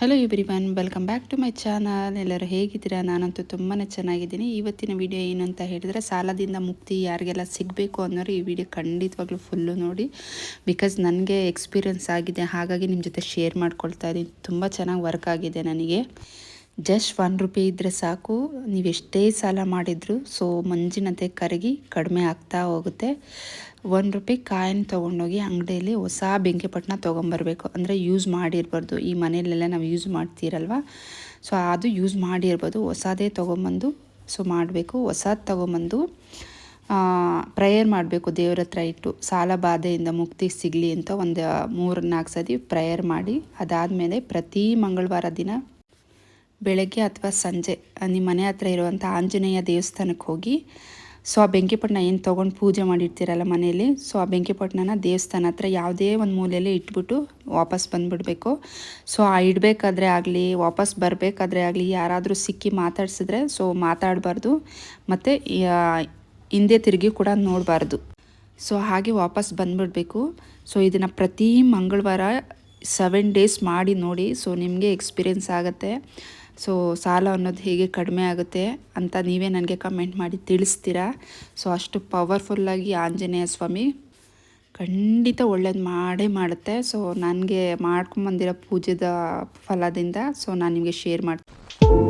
Hello everyone welcome back to my channel ಎಲ್ಲರೂ ಹೇಗಿದ್ದೀರಾ? ನಾನಂತೂ ತುಂಬಾ ಚೆನ್ನಾಗಿದ್ದೀನಿ. ಇವತ್ತಿನ ವಿಡಿಯೋ ಏನು ಅಂತ ಹೇಳಿದರೆ, ಸಾಲದಿಂದ ಮುಕ್ತಿ ಯಾರಿಗೆಲ್ಲ ಸಿಗಬೇಕು ಅನ್ನೋರು ಈ ವಿಡಿಯೋ ಖಂಡಿತವಾಗ್ಲೂ ಫುಲ್ಲು ನೋಡಿ. ಬಿಕಾಸ್ ನನಗೆ ಎಕ್ಸ್ಪೀರಿಯನ್ಸ್ ಆಗಿದೆ. ಹಾಗಾಗಿ ನಿಮ್ಮ ಜೊತೆ ಶೇರ್ ಮಾಡ್ಕೊಳ್ತಾ ಇದ್ದೀನಿ. ತುಂಬ ಚೆನ್ನಾಗಿ ವರ್ಕ್ ಆಗಿದೆ ನನಗೆ. ಜಸ್ಟ್ ಒನ್ ರುಪಿ ಇದ್ದರೆ ಸಾಕು. ನೀವು ಎಷ್ಟೇ ಸಾಲ ಮಾಡಿದ್ರು ಸೊ ಮಂಜಿನತೆ ಕರಗಿ ಕಡಿಮೆ ಆಗ್ತಾ ಹೋಗುತ್ತೆ. ಒನ್ ರೂಪಾಯಿ ಕಾಯಿನ್ ತೊಗೊಂಡೋಗಿ ಅಂಗಡಿಯಲ್ಲಿ ಹೊಸ ಬೆಂಕಿಪಟ್ಟಣ ತೊಗೊಂಬರ್ಬೇಕು. ಅಂದರೆ ಯೂಸ್ ಮಾಡಿರ್ಬಾರ್ದು. ಈ ಮನೆಯಲ್ಲೆಲ್ಲ ನಾವು ಯೂಸ್ ಮಾಡ್ತೀರಲ್ವ? ಸೊ ಅದು ಯೂಸ್ ಮಾಡಿರ್ಬೋದು ಹೊಸದೇ ತೊಗೊಂಬಂದು ಸೊ ಮಾಡಬೇಕು. ಹೊಸದು ತೊಗೊಂಬಂದು ಪ್ರೇಯರ್ ಮಾಡಬೇಕು. ದೇವ್ರ ಹತ್ರ ಇಟ್ಟು, ಸಾಲ ಬಾಧೆಯಿಂದ ಮುಕ್ತಿ ಸಿಗಲಿ ಅಂತ ಒಂದು ಮೂರು ನಾಲ್ಕು ಸತಿ ಪ್ರೇಯರ್ ಮಾಡಿ, ಅದಾದಮೇಲೆ ಪ್ರತಿ ಮಂಗಳವಾರ ದಿನ ಬೆಳಗ್ಗೆ ಅಥವಾ ಸಂಜೆ ನಿಮ್ಮ ಮನೆ ಹತ್ರ ಇರುವಂಥ ಆಂಜನೇಯ ದೇವಸ್ಥಾನಕ್ಕೆ ಹೋಗಿ, ಸೊ ಆ ಬೆಂಕಿಪಟ್ಟಣ ಏನು ತೊಗೊಂಡು ಪೂಜೆ ಮಾಡಿರ್ತೀರಲ್ಲ ಮನೆಯಲ್ಲಿ, ಸೊ ಆ ಬೆಂಕಿಪಟ್ಟಣನ ದೇವಸ್ಥಾನ ಹತ್ರ ಯಾವುದೇ ಒಂದು ಮೂಲೆಯಲ್ಲಿ ಇಟ್ಬಿಟ್ಟು ವಾಪಸ್ ಬಂದುಬಿಡಬೇಕು. ಸೊ ಆ ಇಡಬೇಕಾದ್ರೆ ಆಗಲಿ, ವಾಪಸ್ ಬರಬೇಕಾದ್ರೆ ಆಗಲಿ, ಯಾರಾದರೂ ಸಿಕ್ಕಿ ಮಾತಾಡ್ಸಿದ್ರೆ, ಸೊ ಮಾತಾಡಬಾರ್ದು, ಮತ್ತು ಹಿಂದೆ ತಿರುಗಿ ಕೂಡ ನೋಡಬಾರ್ದು. ಸೊ ಹಾಗೆ ವಾಪಸ್ ಬಂದುಬಿಡಬೇಕು. ಸೊ ಇದನ್ನು ಪ್ರತಿ ಮಂಗಳವಾರ ಸೆವೆನ್ ಡೇಸ್ ಮಾಡಿ ನೋಡಿ, ಸೊ ನಿಮಗೆ ಎಕ್ಸ್ಪೀರಿಯೆನ್ಸ್ ಆಗುತ್ತೆ. ಸೊ ಸಾಲ ಅನ್ನೋದು ಹೇಗೆ ಕಡಿಮೆ ಆಗುತ್ತೆ ಅಂತ ನೀವೇ ನನಗೆ ಕಮೆಂಟ್ ಮಾಡಿ ತಿಳಿಸ್ತೀರಾ? ಸೊ ಅಷ್ಟು ಪವರ್ಫುಲ್ಲಾಗಿ ಆಂಜನೇಯ ಸ್ವಾಮಿ ಖಂಡಿತ ಒಳ್ಳೇದು ಮಾಡೇ ಮಾಡುತ್ತೆ. ಸೊ ನನಗೆ ಮಾಡ್ಕೊಂಬಂದಿರೋ ಪೂಜೆದ ಫಲದಿಂದ ಸೊ ನಾನು ನಿಮಗೆ ಶೇರ್ ಮಾಡ್ತೀನಿ.